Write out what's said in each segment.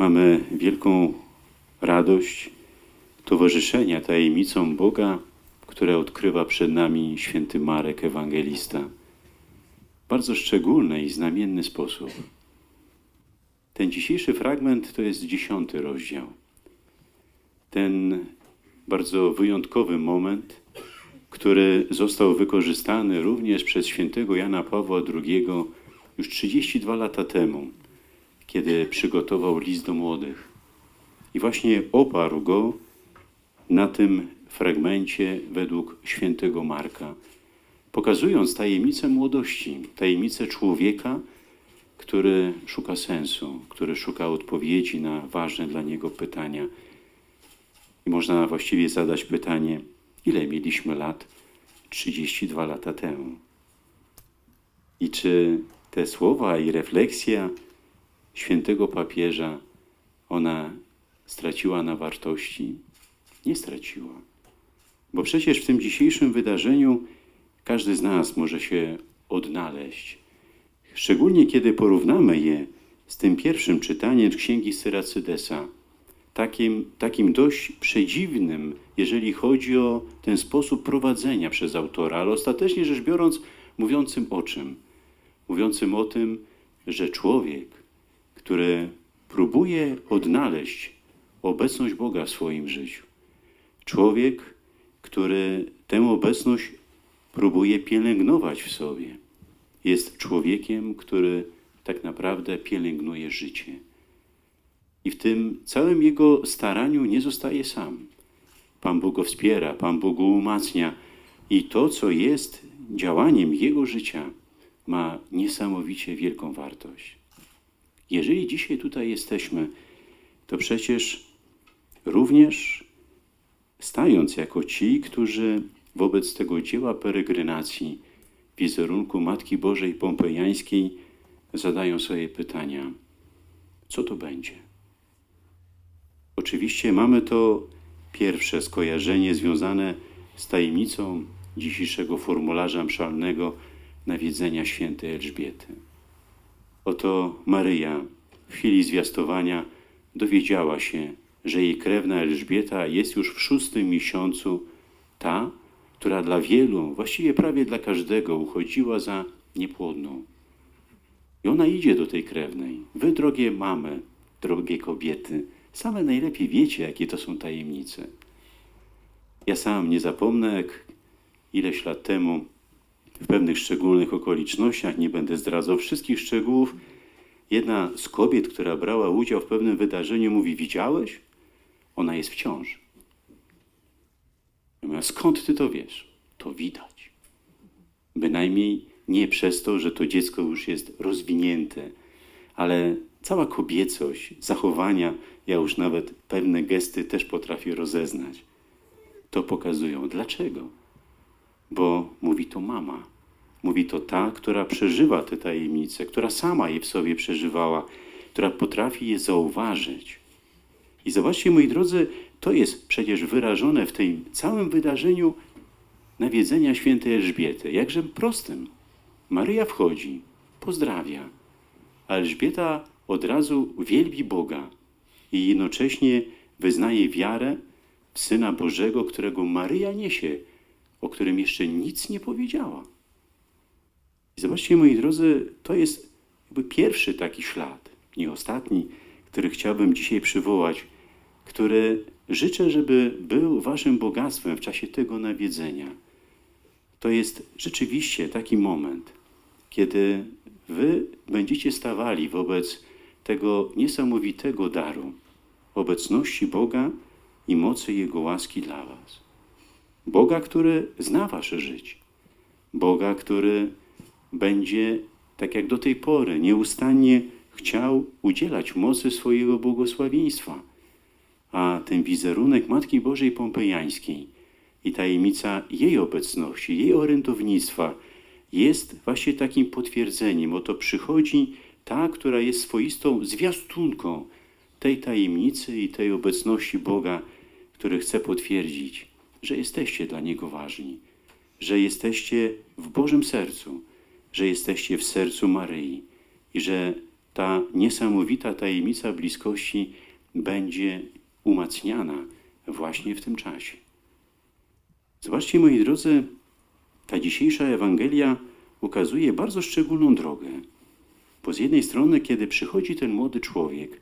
Mamy wielką radość towarzyszenia tajemnicom Boga, które odkrywa przed nami święty Marek Ewangelista. W bardzo szczególny i znamienny sposób. Ten dzisiejszy fragment to jest dziesiąty rozdział. Ten bardzo wyjątkowy moment, który został wykorzystany również przez świętego Jana Pawła II już 32 lata temu, kiedy przygotował list do młodych. I właśnie oparł go na tym fragmencie według świętego Marka, pokazując tajemnicę młodości, tajemnicę człowieka, który szuka sensu, który szuka odpowiedzi na ważne dla niego pytania. I można właściwie zadać pytanie, ile mieliśmy lat 32 lata temu? I czy te słowa i refleksja świętego papieża, ona straciła na wartości? Nie straciła. Bo przecież w tym dzisiejszym wydarzeniu każdy z nas może się odnaleźć. Szczególnie kiedy porównamy je z tym pierwszym czytaniem księgi Syracydesa, takim, takim dość przedziwnym, jeżeli chodzi o ten sposób prowadzenia przez autora, ale ostatecznie rzecz biorąc, mówiącym o czym? Mówiącym o tym, że człowiek, który próbuje odnaleźć obecność Boga w swoim życiu, człowiek, który tę obecność próbuje pielęgnować w sobie, jest człowiekiem, który tak naprawdę pielęgnuje życie. I w tym całym jego staraniu nie zostaje sam. Pan Bóg go wspiera, Pan Bóg go umacnia i to, co jest działaniem jego życia, ma niesamowicie wielką wartość. Jeżeli dzisiaj tutaj jesteśmy, to przecież również stając jako ci, którzy wobec tego dzieła peregrinacji wizerunku Matki Bożej Pompejańskiej zadają sobie pytania, co to będzie? Oczywiście mamy to pierwsze skojarzenie związane z tajemnicą dzisiejszego formularza mszalnego nawiedzenia świętej Elżbiety. Oto Maryja w chwili zwiastowania dowiedziała się, że jej krewna Elżbieta jest już w szóstym miesiącu ta, która dla wielu, właściwie prawie dla każdego, uchodziła za niepłodną. I ona idzie do tej krewnej. Wy, drogie mamy, drogie kobiety, same najlepiej wiecie, jakie to są tajemnice. Ja sam nie zapomnę, ileś lat temu, w pewnych szczególnych okolicznościach, nie będę zdradzał wszystkich szczegółów, jedna z kobiet, która brała udział w pewnym wydarzeniu, mówi: Widziałeś? Ona jest w ciąży. Skąd ty to wiesz? To widać. Bynajmniej nie przez to, że to dziecko już jest rozwinięte, ale cała kobiecość, zachowania, ja już nawet pewne gesty też potrafię rozeznać. To pokazują. Dlaczego? Bo mówi to mama. Mówi to ta, która przeżywa te tajemnice, która sama je w sobie przeżywała, która potrafi je zauważyć. I zobaczcie, moi drodzy, to jest przecież wyrażone w tym całym wydarzeniu nawiedzenia świętej Elżbiety. Jakże prostym. Maryja wchodzi, pozdrawia, a Elżbieta od razu wielbi Boga i jednocześnie wyznaje wiarę w Syna Bożego, którego Maryja niesie, o którym jeszcze nic nie powiedziała. Zobaczcie, moi drodzy, to jest jakby pierwszy taki ślad, nie ostatni, który chciałbym dzisiaj przywołać, który życzę, żeby był waszym bogactwem w czasie tego nawiedzenia. To jest rzeczywiście taki moment, kiedy wy będziecie stawali wobec tego niesamowitego daru, obecności Boga i mocy Jego łaski dla was. Boga, który zna wasze życie. Boga, który będzie, tak jak do tej pory, nieustannie chciał udzielać mocy swojego błogosławieństwa. A ten wizerunek Matki Bożej Pompejańskiej i tajemnica jej obecności, jej orędownictwa jest właśnie takim potwierdzeniem. Oto przychodzi ta, która jest swoistą zwiastunką tej tajemnicy i tej obecności Boga, który chce potwierdzić, że jesteście dla Niego ważni, że jesteście w Bożym sercu, że jesteście w sercu Maryi i że ta niesamowita tajemnica bliskości będzie umacniana właśnie w tym czasie. Zobaczcie, moi drodzy, ta dzisiejsza Ewangelia ukazuje bardzo szczególną drogę. Bo z jednej strony, kiedy przychodzi ten młody człowiek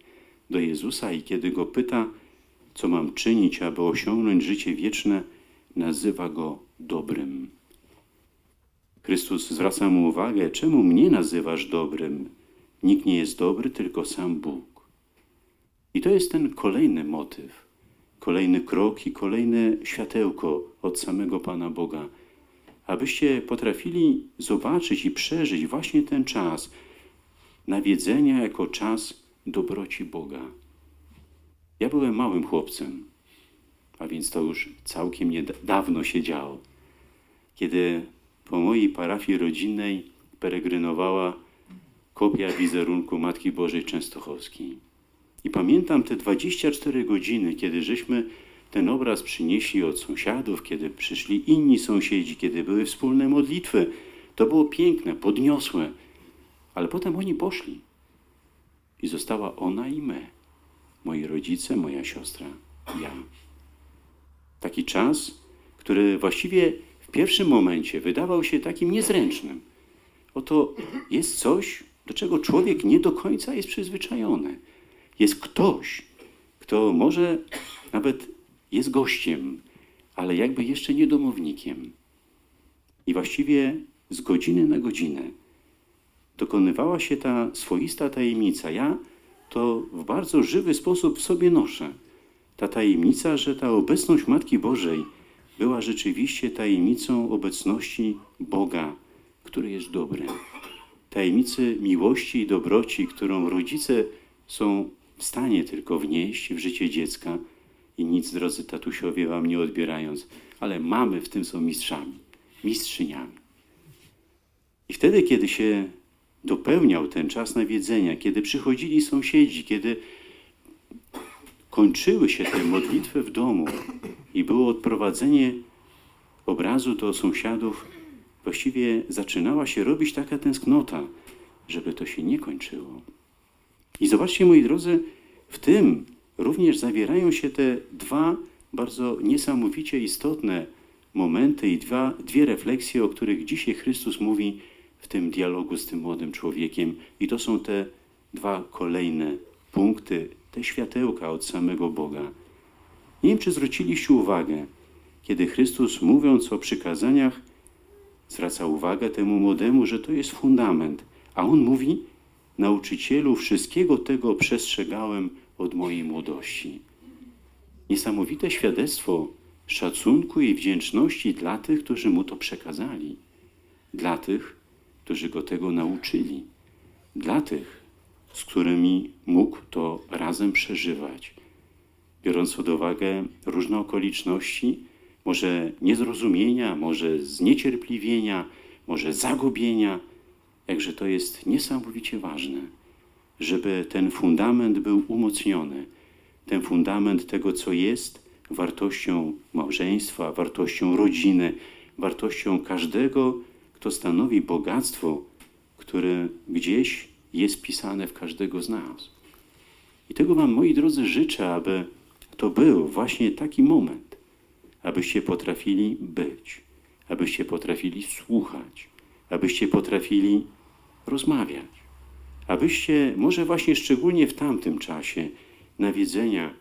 do Jezusa i kiedy go pyta, co mam czynić, aby osiągnąć życie wieczne, nazywa go dobrym. Chrystus zwraca mu uwagę, czemu mnie nazywasz dobrym? Nikt nie jest dobry, tylko sam Bóg. I to jest ten kolejny motyw, kolejny krok i kolejne światełko od samego Pana Boga, abyście potrafili zobaczyć i przeżyć właśnie ten czas nawiedzenia jako czas dobroci Boga. Ja byłem małym chłopcem, a więc to już całkiem niedawno się działo, kiedy po mojej parafii rodzinnej peregrynowała kopia wizerunku Matki Bożej Częstochowskiej. I pamiętam te 24 godziny, kiedy żeśmy ten obraz przynieśli od sąsiadów, kiedy przyszli inni sąsiedzi, kiedy były wspólne modlitwy. To było piękne, podniosłe. Ale potem oni poszli. I została ona i my. Moi rodzice, moja siostra, ja. Taki czas, który właściwie w pierwszym momencie wydawał się takim niezręcznym. Oto jest coś, do czego człowiek nie do końca jest przyzwyczajony. Jest ktoś, kto może nawet jest gościem, ale jakby jeszcze nie domownikiem. I właściwie z godziny na godzinę dokonywała się ta swoista tajemnica. Ja to w bardzo żywy sposób w sobie noszę. Ta tajemnica, że ta obecność Matki Bożej była rzeczywiście tajemnicą obecności Boga, który jest dobry. Tajemnicy miłości i dobroci, którą rodzice są w stanie tylko wnieść w życie dziecka i nic, drodzy tatusiowie, wam nie odbierając, ale mamy w tym są mistrzami, mistrzyniami. I wtedy, kiedy się dopełniał ten czas nawiedzenia, kiedy przychodzili sąsiedzi, kiedy kończyły się te modlitwy w domu i było odprowadzenie obrazu do sąsiadów, właściwie zaczynała się robić taka tęsknota, żeby to się nie kończyło. I zobaczcie, moi drodzy, w tym również zawierają się te dwa bardzo niesamowicie istotne momenty i dwa, dwie refleksje, o których dzisiaj Chrystus mówi w tym dialogu z tym młodym człowiekiem. I to są te dwa kolejne punkty, te światełka od samego Boga. Nie wiem, czy zwróciliście uwagę, kiedy Chrystus, mówiąc o przykazaniach, zwraca uwagę temu młodemu, że to jest fundament, a on mówi: Nauczycielu, wszystkiego tego przestrzegałem od mojej młodości. Niesamowite świadectwo szacunku i wdzięczności dla tych, którzy mu to przekazali, dla tych, którzy go tego nauczyli, dla tych, z którymi mógł to razem przeżywać. Biorąc pod uwagę różne okoliczności, może niezrozumienia, może zniecierpliwienia, może zagubienia, jakże to jest niesamowicie ważne, żeby ten fundament był umocniony, ten fundament tego, co jest wartością małżeństwa, wartością rodziny, wartością każdego, kto stanowi bogactwo, które gdzieś jest pisane w każdego z nas. I tego Wam, moi drodzy, życzę, aby to był właśnie taki moment, abyście potrafili być, abyście potrafili słuchać, abyście potrafili rozmawiać, abyście może właśnie szczególnie w tamtym czasie nawiedzenia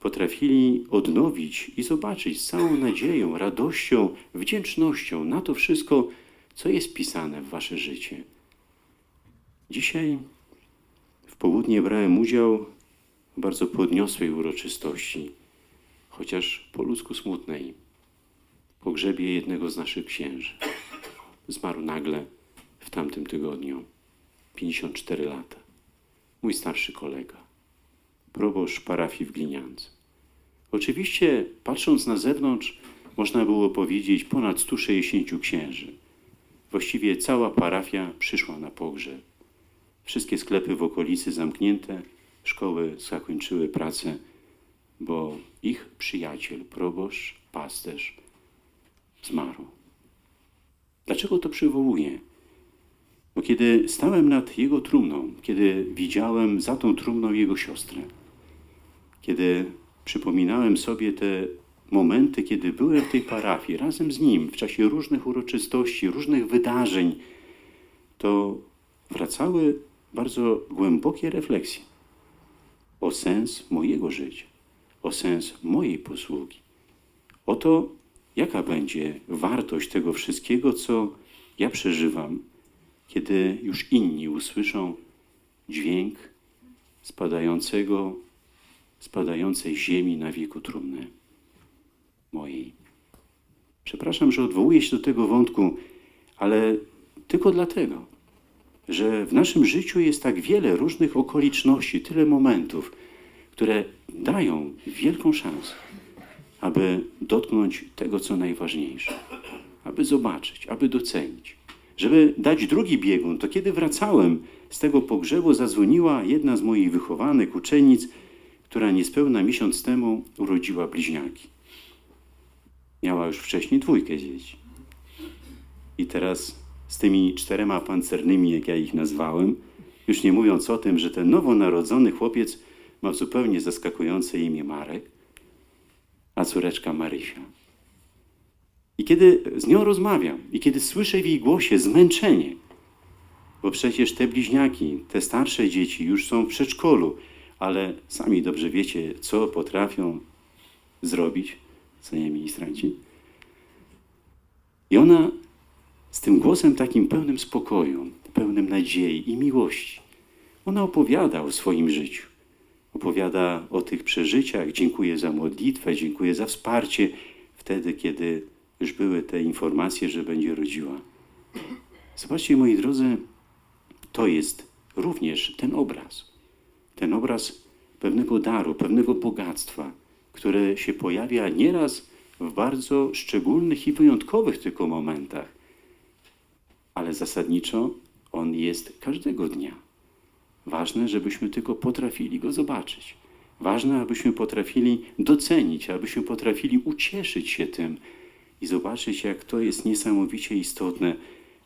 potrafili odnowić i zobaczyć z całą nadzieją, radością, wdzięcznością na to wszystko, co jest pisane w wasze życie. Dzisiaj w południe brałem udział w bardzo podniosłej uroczystości, chociaż po ludzku smutnej, pogrzebie jednego z naszych księży. Zmarł nagle w tamtym tygodniu, 54 lata. Mój starszy kolega, proboszcz parafii w Gliniance. Oczywiście, patrząc na zewnątrz, można było powiedzieć ponad 160 księży. Właściwie cała parafia przyszła na pogrzeb. Wszystkie sklepy w okolicy zamknięte, szkoły zakończyły pracę, bo ich przyjaciel, proboszcz, pasterz zmarł. Dlaczego to przywołuję? Bo kiedy stałem nad jego trumną, kiedy widziałem za tą trumną jego siostrę, kiedy przypominałem sobie te momenty, kiedy byłem w tej parafii razem z nim w czasie różnych uroczystości, różnych wydarzeń, to wracały bardzo głębokie refleksje o sens mojego życia, o sens mojej posługi, o to, jaka będzie wartość tego wszystkiego, co ja przeżywam, kiedy już inni usłyszą dźwięk spadającego, spadającej ziemi na wieku trumny mojej. Przepraszam, że odwołuję się do tego wątku, ale tylko dlatego, że w naszym życiu jest tak wiele różnych okoliczności, tyle momentów, które dają wielką szansę, aby dotknąć tego, co najważniejsze, aby zobaczyć, aby docenić. Żeby dać drugi biegun, to kiedy wracałem z tego pogrzebu, zadzwoniła jedna z moich wychowanych uczennic, która niespełna miesiąc temu urodziła bliźniaki. Miała już wcześniej dwójkę dzieci. I teraz z tymi czterema pancernymi, jak ja ich nazwałem, już nie mówiąc o tym, że ten nowonarodzony chłopiec ma zupełnie zaskakujące imię Marek, a córeczka Marysia. I kiedy z nią rozmawiam, i kiedy słyszę w jej głosie zmęczenie, bo przecież te bliźniaki, te starsze dzieci już są w przedszkolu, ale sami dobrze wiecie, co potrafią zrobić, co nie ministranci. I ona z tym głosem takim pełnym spokoju, pełnym nadziei i miłości, ona opowiada o swoim życiu. Opowiada o tych przeżyciach, dziękuję za modlitwę, dziękuję za wsparcie wtedy, kiedy już były te informacje, że będzie rodziła. Zobaczcie, moi drodzy, to jest również ten obraz. Ten obraz pewnego daru, pewnego bogactwa, które się pojawia nieraz w bardzo szczególnych i wyjątkowych tylko momentach, ale zasadniczo on jest każdego dnia. Ważne, żebyśmy tylko potrafili go zobaczyć. Ważne, abyśmy potrafili docenić, abyśmy potrafili ucieszyć się tym i zobaczyć, jak to jest niesamowicie istotne,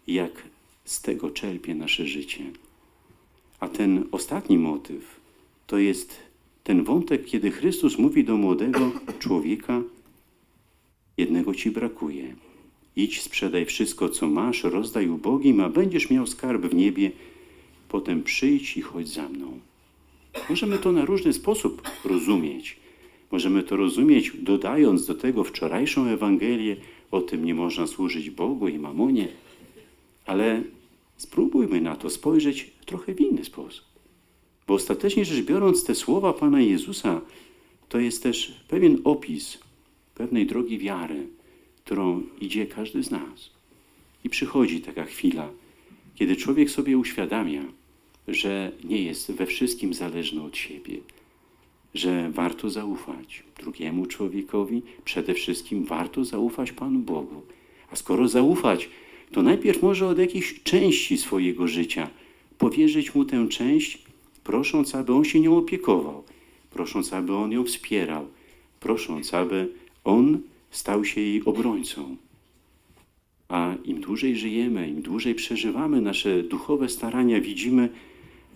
jak z tego czerpie nasze życie. A ten ostatni motyw to jest ten wątek, kiedy Chrystus mówi do młodego człowieka: Jednego ci brakuje. Idź, sprzedaj wszystko, co masz, rozdaj ubogim, a będziesz miał skarb w niebie. Potem przyjdź i chodź za mną. Możemy to na różny sposób rozumieć. Możemy to rozumieć, dodając do tego wczorajszą Ewangelię o tym, nie można służyć Bogu i mamonie, ale spróbujmy na to spojrzeć trochę w inny sposób. Bo ostatecznie rzecz biorąc, te słowa Pana Jezusa to jest też pewien opis pewnej drogi wiary, którą idzie każdy z nas. I przychodzi taka chwila, kiedy człowiek sobie uświadamia, że nie jest we wszystkim zależny od siebie, że warto zaufać drugiemu człowiekowi, przede wszystkim warto zaufać Panu Bogu. A skoro zaufać, to najpierw może od jakiejś części swojego życia powierzyć mu tę część, prosząc, aby on się nią opiekował, prosząc, aby on ją wspierał, prosząc, aby on stał się jej obrońcą. A im dłużej żyjemy, im dłużej przeżywamy nasze duchowe starania, widzimy,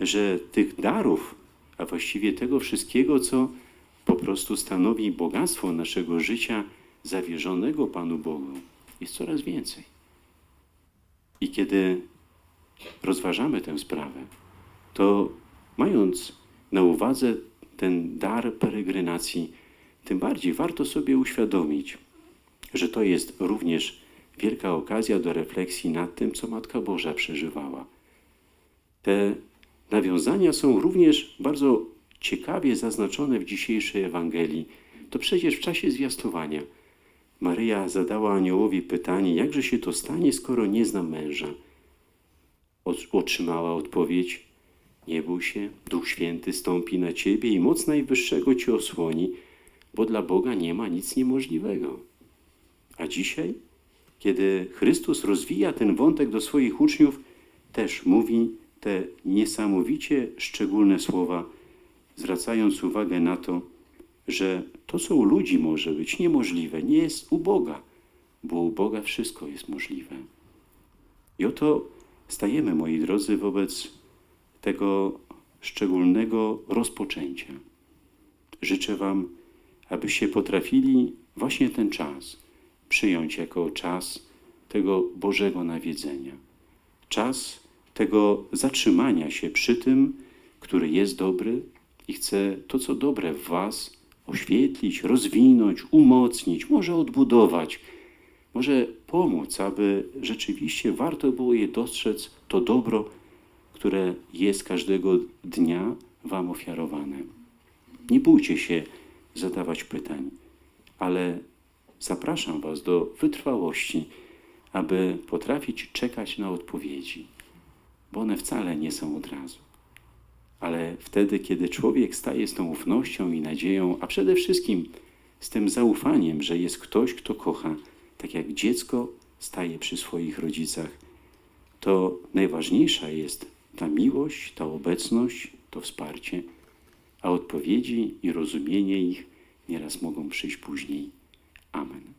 że tych darów, a właściwie tego wszystkiego, co po prostu stanowi bogactwo naszego życia zawierzonego Panu Bogu, jest coraz więcej. I kiedy rozważamy tę sprawę, to mając na uwadze ten dar peregrynacji, tym bardziej warto sobie uświadomić, że to jest również wielka okazja do refleksji nad tym, co Matka Boża przeżywała. Te nawiązania są również bardzo ciekawie zaznaczone w dzisiejszej Ewangelii. To przecież w czasie zwiastowania Maryja zadała aniołowi pytanie, jakże się to stanie, skoro nie znam męża. Otrzymała odpowiedź, nie bój się, Duch Święty stąpi na ciebie i moc Najwyższego cię osłoni, bo dla Boga nie ma nic niemożliwego. A dzisiaj, kiedy Chrystus rozwija ten wątek do swoich uczniów, też mówi te niesamowicie szczególne słowa, zwracając uwagę na to, że to, co u ludzi może być niemożliwe, nie jest u Boga, bo u Boga wszystko jest możliwe. I oto stajemy, moi drodzy, wobec tego szczególnego rozpoczęcia. Życzę Wam, abyście potrafili właśnie ten czas przyjąć jako czas tego Bożego nawiedzenia. Czas tego zatrzymania się przy tym, który jest dobry i chce to, co dobre w Was oświetlić, rozwinąć, umocnić, może odbudować, może pomóc, aby rzeczywiście warto było je dostrzec, to dobro, które jest każdego dnia Wam ofiarowane. Nie bójcie się zadawać pytań, ale zapraszam Was do wytrwałości, aby potrafić czekać na odpowiedzi, bo one wcale nie są od razu. Ale wtedy, kiedy człowiek staje z tą ufnością i nadzieją, a przede wszystkim z tym zaufaniem, że jest ktoś, kto kocha, tak jak dziecko staje przy swoich rodzicach, to najważniejsza jest ta miłość, ta obecność, to wsparcie, a odpowiedzi i rozumienie ich nieraz mogą przyjść później. Amen.